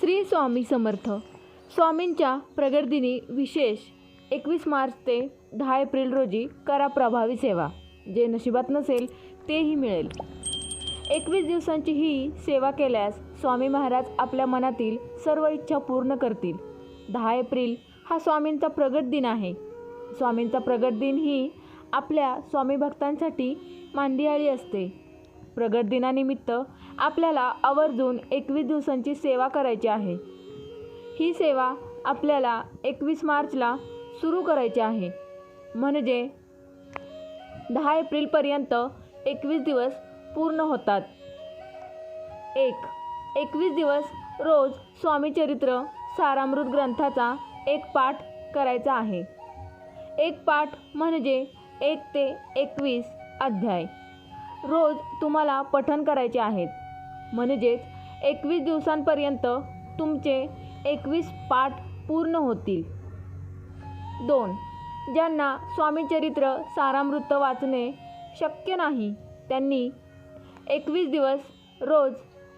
श्री स्वामी समर्थ. स्वामींच्या प्रगतदिनी विशेष एकवीस मार्च ते दहा एप्रिल रोजी करा प्रभावी सेवा. जे नशिबात नसेल तेही मिळेल. एकवीस दिवसांची ही सेवा केल्यास स्वामी महाराज आपल्या मनातील सर्व इच्छा पूर्ण करतील. दहा एप्रिल हा स्वामींचा प्रगट दिन आहे. स्वामींचा प्रगट दिन ही आपल्या स्वामी भक्तांसाठी मांदियाळी असते. प्रगट दिनानिमित्त आपल्याला आवर्जून एकवीस दिवसांची सेवा करायची आहे. ही सेवा आपल्याला एकवीस मार्चला सुरू करायची आहे. म्हणजे दहा एप्रिलपर्यंत एकवीस दिवस पूर्ण होतात. एक एकवीस दिवस रोज स्वामीचरित्र सारामृत ग्रंथाचा एक पाठ करायचा आहे. एक पाठ म्हणजे एक ते एकवीस अध्याय. रोज तुम्हाला पठण करायचे आहेत. म्हणजेच एकवीस दिवसांपर्यंत तुमचे एकवीस पाठ पूर्ण होतील. दोन ज्यांना स्वामीचरित्र सारामृत वाचणे शक्य नाही त्यांनी एकवीस दिवस रोज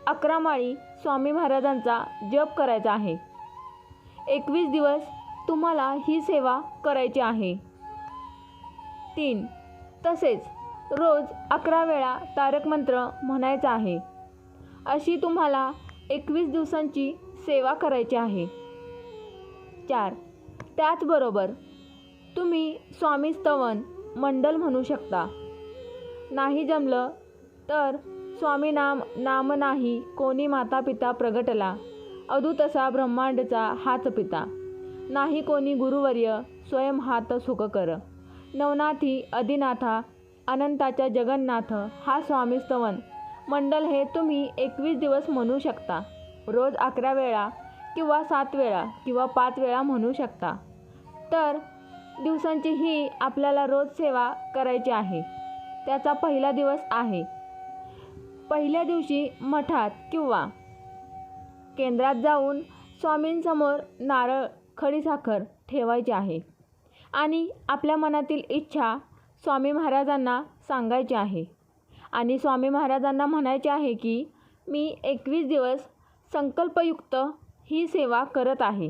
अकरा माळी स्वामी महाराजांचा जप करायचा आहे. एकवीस दिवस तुम्हाला ही सेवा करायची आहे. तीन तसेच रोज अकरा वेळा तारक मंत्र म्हणायचा आहे. अशी तुम्हाला एकवीस दिवसांची सेवा करायची आहे. चार. त्याचबरोबर तुम्ही स्वामी स्तवन मंडल म्हणू शकता. नाही जमलं तर स्वामी नाम नाम नाही कोणी माता पिता प्रगटला अदूतसा ब्रह्मांडचा हाच पिता. नाही कोणी गुरुवर्य स्वयं हात सुख कर. नवनाथी अधिनाथा अनंताच्या जगन्नाथ हा स्वामी स्तवन. मंडल हे तुम्ही एकवीस दिवस म्हणू शकता. रोज अकरा वेळा किंवा सात वेळा किंवा पाच वेळा म्हणू शकता. तर दिवसांची ही आपल्याला रोज सेवा करायची आहे. त्याचा पहिला दिवस आहे. पहिल्या दिवशी मठात किंवा केंद्रात जाऊन स्वामींसमोर नारळ खडीसाखर ठेवायची आहे. आणि आपल्या मनातील इच्छा स्वामी महाराजांना सांगायचे आहे. आणि स्वामी महाराजांना म्हणायचे आहे की मी एकवीस दिवस संकल्पयुक्त ही सेवा करत आहे.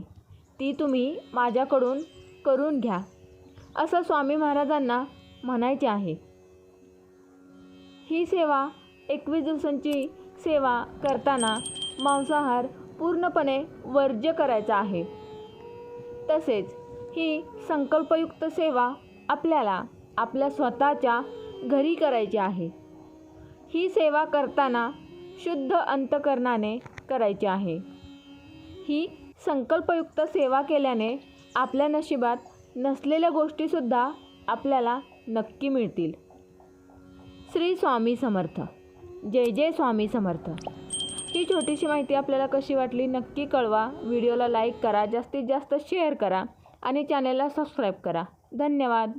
ती तुम्ही माझ्याकडून करून घ्या असं स्वामी महाराजांना म्हणायचे आहे. ही सेवा एकवीस दिवसांची सेवा करताना मांसाहार पूर्णपणे वर्ज्य करायचा आहे. तसेच ही संकल्पयुक्त सेवा आपल्याला आपल्या स्वतःच्या घरी करायची आहे. ही सेवा करताना शुद्ध अंतकरणाने करायची आहे. ही संकल्पयुक्त सेवा केल्याने आपल्या नशिबात नसलेल्या गोष्टीसुद्धा आपल्याला नक्की मिळतील. श्री स्वामी समर्थ. जय जय स्वामी समर्थ. ही छोटीशी माहिती आपल्याला कशी वाटली नक्की कळवा. व्हिडिओला लाईक करा जास्तीत जास्त शेअर करा आणि चॅनलला सबस्क्राईब करा. धन्यवाद.